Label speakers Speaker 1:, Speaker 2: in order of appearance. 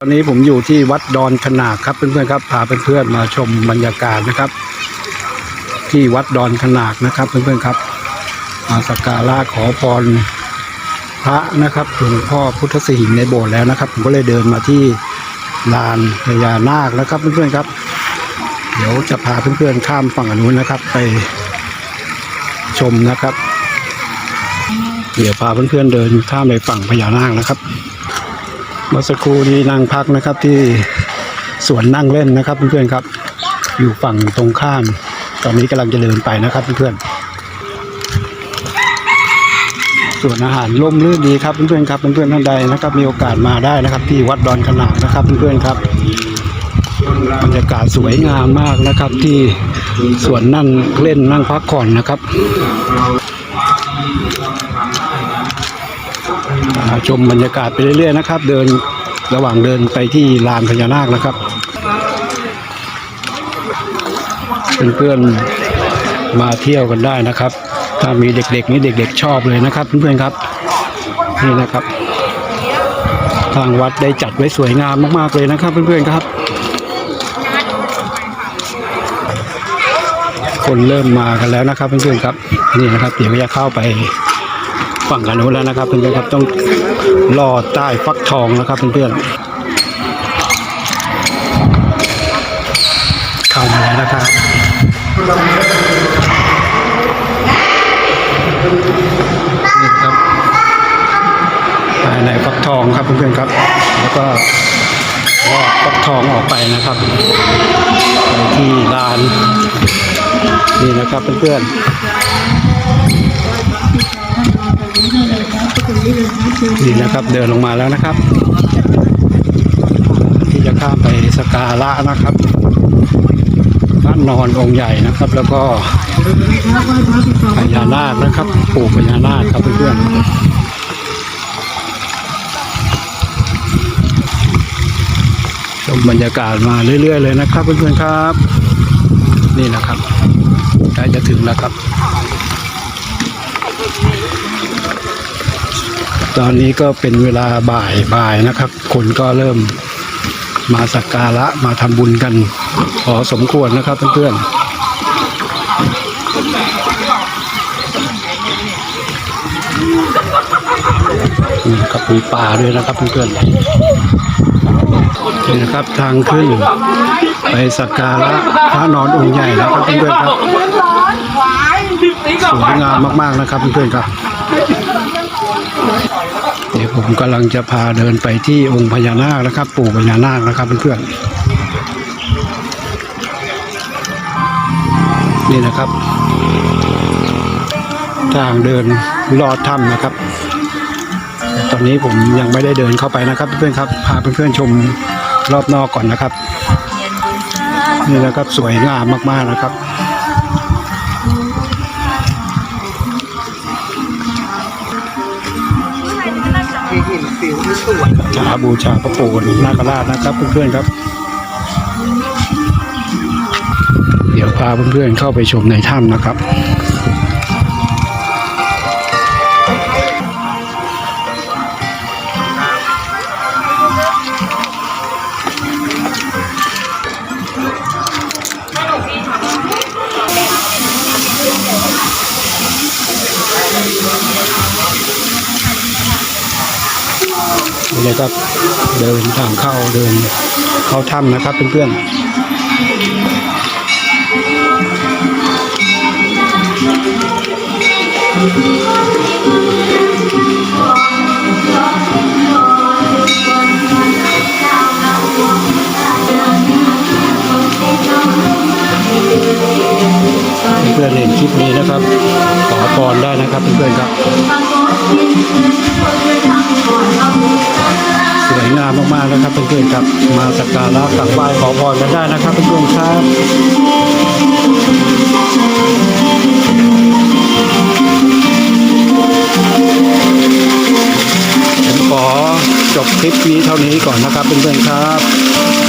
Speaker 1: ตอนนี้ผมอยู่ที่วัดดอนขนาดครับเพื่อนๆครับพาเพื่อนๆมาชมบรรยากาศนะครับ ที่วัดดอนขนาดนะครับเพื่อนๆครับมาสักการะขอพรพระนะครับหลวงพ่อพุทธสิหิงในโบสถ์แล้วนะครับ ผมก็เลยเดินมาที่ลานพญานาคนะครับ เพื่อนๆครับ เดี๋ยวจะพาเพื่อนๆข้ามฝั่งอนนุนนะครับ ไปชมนะครับ เดี๋ยวพาเพื่อนๆเดินข้ามไปฝั่งพญานาคนะครับ เมื่อสักครู่นี้นั่งพักนะครับที่สวนนั่งเล่นนะครับเพื่อนๆครับ อยู่ฝั่งตรงข้าม ตอนนี้กำลังจะเดินไปนะครับเพื่อนๆส่วนอาหารร่มรื่นดีครับเพื่อนๆครับเพื่อนๆท่านใดนะครับ มีโอกาสมาได้นะครับ ที่วัดดอนขนากนะครับเพื่อนๆครับบรรยากาศสวยงามมากนะครับ ที่สวนนั่งเล่นนั่งพักผ่อนนะครับ ชมบรรยากาศไปเรื่อยๆนะครับ เดินระหว่างเดินไปที่ลานพญานาคนะครับเพื่อนๆมาเที่ยวกันได้นะครับ ถ้ามีเด็กๆนี่เด็ก ๆ ชอบเลยนะครับเพื่อนๆครับนี่นะครับ ทางวัดได้จัดไว้สวยงามมากๆเลยนะครับ เพื่อนๆครับ คนเริ่มมากันแล้วนะครับเพื่อนๆครับ นี่นะครับ เดี๋ยวจะเข้าไป ฝั่งกันนู้นแล้วนะครับเพื่อนๆครับต้องลอใต้ฟักทองนะครับเพื่อนๆเข้ามาแล้วนะครับนี่ครับภายในฟักทองครับเพื่อนๆครับ แล้วก็ลอดฟักทองออกไปนะครับไปที่ลานนี่นะครับเพื่อนๆ นี่นะครับเดินลงมาแล้วนะครับ ที่จะข้ามไปสการะนะครับพระนอนองค์ใหญ่นะครับ แล้วก็พญานาคนะครับปู่พญานาคครับเพื่อนๆชมบรรยากาศมาเรื่อย ๆ เลยนะครับเพื่อนๆครับ นี่นะครับใกล้จะถึงแล้วครับ ตอนนี้ก็เป็นเวลาบ่ายบ่ายนะครับ คนก็เริ่มมาสักการะมาทำบุญกันพอสมควรนะครับเพื่อนๆนี่ครับมีป่าด้วยนะครับเพื่อนๆนี่นะครับทางขึ้น ไปสักการะพระนอนองค์ใหญ่นะครับเพื่อนๆครับสวยงามมากๆนะครับเพื่อนๆครับ ดี๋ยวผมกำลังจะพาเดินไปที่องค์พญานาคนะครับ ปู่พญานาคนะครับเพื่อนๆนี่นะครับ ทางเดินลอดถ้ำนะครับ ตอนนี้ผมยังไม่ได้เดินเข้าไปนะครับ เพื่อนๆครับพาเพื่อนๆชมรอบนอกก่อนนะครับ นี่นะครับสวยงามมากๆนะครับ ชาบูชาพระปู่นาคราชนะครับเพื่อนๆครับ เดี๋ยวพาเพื่อนๆเข้าไปชมในถ้ำนะครับ นี่เลยครับเดินทางเข้าเดินเข้าถ้ำนะครับเพื่อนเพื่อนเห็นคลิปนี้นะครับ ขอพรได้นะครับเพื่อนๆครับ วยงามมากๆนะครับเพื่อนๆครับมาสักการะสักบไหว้ขอพรกันได้นะครับเพื่อนๆครับผมขอจบคลิปนี้เท่านี้ก่อนนะครับเพื่อนๆครับ